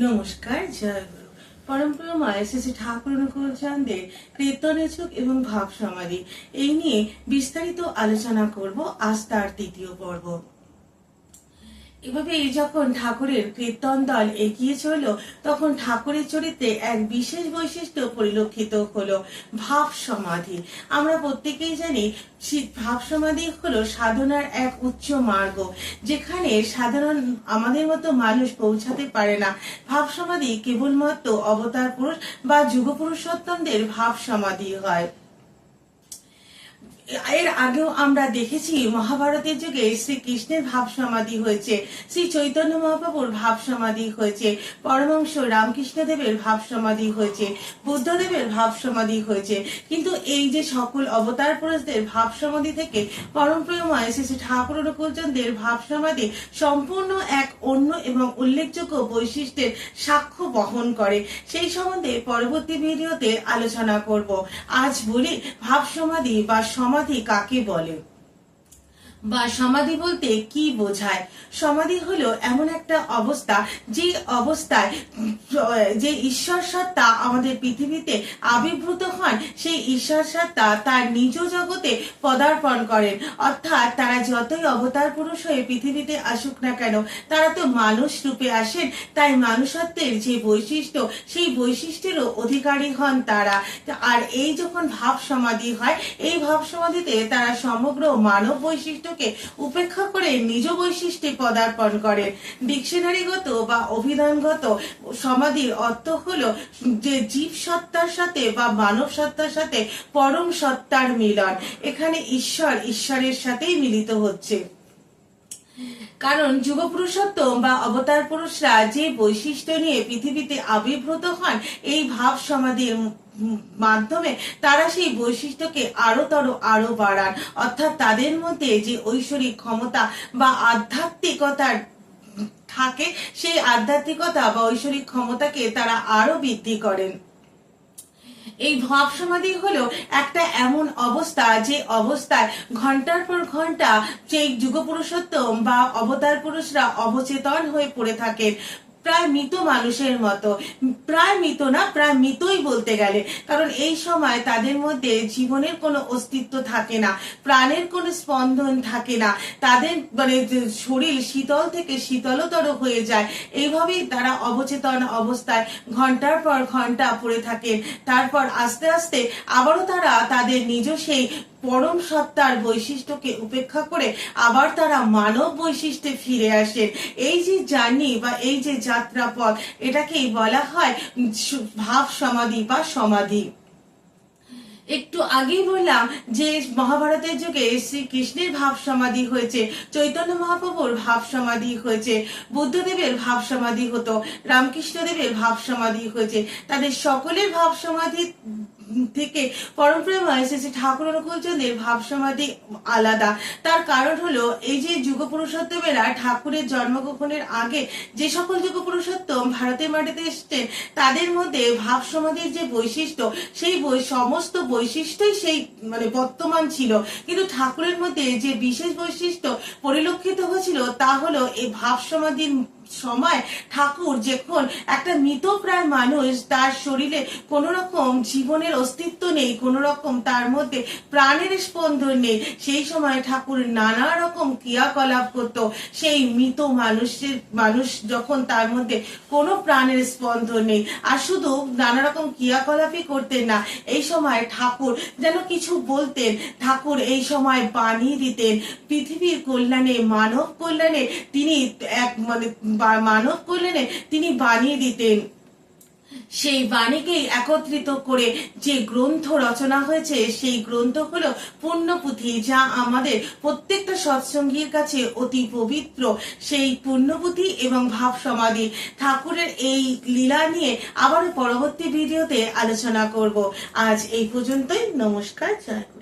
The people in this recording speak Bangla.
নমস্কার, জয় গুরু। পরম্পরা মায়ের শ্রী ঠাকুর অনুকূল কীর্তনের এবং ভাব সমাধি এই নিয়ে বিস্তারিত আলোচনা করব আজ তার তৃতীয় পর্ব। এভাবে যখন ঠাকুরের কীর্তন দল এগিয়ে চলল, তখন ঠাকুরের চরিত্রে এক বিশেষ বৈশিষ্ট্য পরিলক্ষিত হলো ভাব সমাধি। আমরা প্রত্যেকেই জানি ভাব সমাধি হলো সাধনার এক উচ্চ মার্গ, যেখানে সাধারণ আমাদের মতো মানুষ পৌঁছাতে পারে না। ভাব সমাধি কেবলমাত্র অবতার পুরুষ বা যুগ পুরুষোত্তমদের ভাব সমাধি হয়। এর আগেও আমরা দেখেছি, মহাভারতের যুগে শ্রীকৃষ্ণের ভাব সমাধি হয়েছে শ্রী চৈতন্য মহাপ্রভুর ভাব সমাধি হয়েছে পরমংশ রামকৃষ্ণদেবের ভাব সমাধি হয়েছে, বুদ্ধদেবের ভাব সমাধি হয়েছে। কিন্তু এই যে সকল অবতার পুরুষদের ভাব সমাধি থেকে পরমপ্রিয়ময় শ্রী শ্রী ঠাকুর অনুকূলচন্দ্রের ভাব সমাধি সম্পূর্ণ এক অন্য এবং উল্লেখযোগ্য বৈশিষ্ট্যের সাক্ষ্য বহন করে। সেই সম্বন্ধে পরবর্তী ভিডিওতে আলোচনা করব। আজ বলি ভাব সমাধি বা সমাধি কাকে বলে? বা সমাধি বলতে কি বোঝায়? সমাধি হলো এমন একটা অবস্থা, যে অবস্থায়, যে ঈশ্বর সত্তা আমাদের পৃথিবীতে আবির্ভূত হন সেই ঈশ্বর সত্তা তার নিজ জগতে পদার্পণ করেন। অর্থাৎ তারা যতই অবতার পুরুষ হয়ে পৃথিবীতে আসুক না কেন, তারা তো মানুষ রূপে আসেন, তাই মানুষত্বের যে বৈশিষ্ট্য, সেই বৈশিষ্ট্যেরও অধিকারী হন তারা। আর এই যখন ভাব সমাধি হয়, এই ভাব সমাধিতে তারা সমগ্র মানব বৈশিষ্ট্যকে উপেক্ষা করে নিজ বৈশিষ্ট্যে পদার্পণ করেন। ডিকশনারিগত বা অভিধানগত সমাধির অর্থ হলো যে জীব সত্তার সাথে বা মানব সত্তার সাথে পরম সত্তার মিলন। এখানে ঈশ্বর ঈশ্বরের সাথেই মিলিত হচ্ছে। কারণ যুগপুরুষোত্তম বা অবতার পুরুষরা যে বৈশিষ্ট্য নিয়ে পৃথিবীতে আবির্ভূত হন, এই ভাব সমাধির মাধ্যমে তারা সেই বৈশিষ্ট্যকে আরও তর আরও বাড়ান। অর্থাৎ তাদের মধ্যে যে ঐশ্বরিক ক্ষমতা বা আধ্যাত্মিকতার থাকে, সেই আধ্যাত্মিকতা বা ঐশ্বরিক ক্ষমতাকে তারা আরও বৃদ্ধি করেন। এই ভাব সমাধি হলো একটা এমন অবস্থা যে অবস্থায় ঘণ্টার পর ঘণ্টা সেই যুগপুরুষোত্তম বা অবতার পুরুষরা অবচেতন হয়ে পড়ে থাকেন। প্রায় মৃত মানুষের মতো। প্রায় মৃত না, প্রায় মৃতই বলতে গেলে। কারণ এই সময় তাদের মধ্যে জীবনের কোনো অস্তিত্ব থাকে না, প্রাণের কোনো স্পন্দন থাকে না। তাদের মানে শরীর শীতল থেকে শীতলতর হয়ে যায়। এইভাবেই তারা অবচেতন অবস্থায় ঘণ্টার পর ঘণ্টা পড়ে থাকেন। তারপর আস্তে আস্তে আবারও তারা তাদের নিজ সেই পরম সত্তার বৈশিষ্ট্যকে উপেক্ষা করে আবার তারা মানব বৈশিষ্ট্যে ফিরে আসেন। এই যে জার্নি বা এই যে যাত্রা পথ এটাকেই বলা হয় ভাব সমাধি বা সমাধি। একটু আগেই বললাম যে মহাভারতের যুগে শ্রীকৃষ্ণের ভাব সমাধি হয়েছে, চৈতন্য মহাপ্রভুর ভাব সমাধি হয়েছে, বুদ্ধদেবের ভাব সমাধি হতো, রামকৃষ্ণদেবের ভাব সমাধি হয়েছে। তাদের সকলের ভাব সমাধি থেকে পরমপ্রেমায় শ্রী শ্রী ঠাকুর অনুকূলচন্দ্রের ভাব সমাধি আলাদা। তার কারণ হলো, এই যে যুগ পুরুষোত্তমেরা ঠাকুরের জন্মগ্রহণের আগে যে সকল যুগ পুরুষোত্তম ভারতের মাটিতে এসছেন, তাদের মধ্যে ভাব সমাধির যে বৈশিষ্ট্য, সেই সমস্ত বৈশিষ্ট্যই সেই মানে বর্তমান ছিল। কিন্তু ঠাকুরের মধ্যে যে বিশেষ বৈশিষ্ট্য পরিলক্ষিত হয়েছিল, তা হলো এই ভাব সমাধির সময় ঠাকুর যখন একটা মৃতপ্রায় মানুষ তার শরীরে কোন রকম জীবনের অস্তিত্ব নেই কোন রকম তার মধ্যে প্রাণের স্পন্দন নেই, সেই সময় ঠাকুর নানা রকম ক্রিয়াকলাপ করত। সেই মৃত মানুষের, মানুষ যখন তার মধ্যে কোনো প্রাণের স্পন্দন নেই আর শুধু নানা রকম ক্রিয়াকলাপই করতেন না, এই সময় ঠাকুর যেন কিছু বলতেন। ঠাকুর এই সময় বাণী দিতেন। পৃথিবীর কল্যাণে, মানব কল্যাণে তিনি এক মানে মানব কল্যাণে তিনি বানিয়ে দিতেন। সেই বাণীকেই একত্রিত করে যে গ্রন্থ রচনা হয়েছে, সেই গ্রন্থ হলো পুণ্যপুঁথি, যা আমাদের প্রত্যেকটা সৎসঙ্গীর কাছে অতি পবিত্র। সেই পুণ্যপুঁথি এবং ভাব সমাধি ঠাকুরের এই লীলা নিয়ে আবারও পরবর্তী ভিডিওতে আলোচনা করব। আজ এই পর্যন্তই। নমস্কার, জয়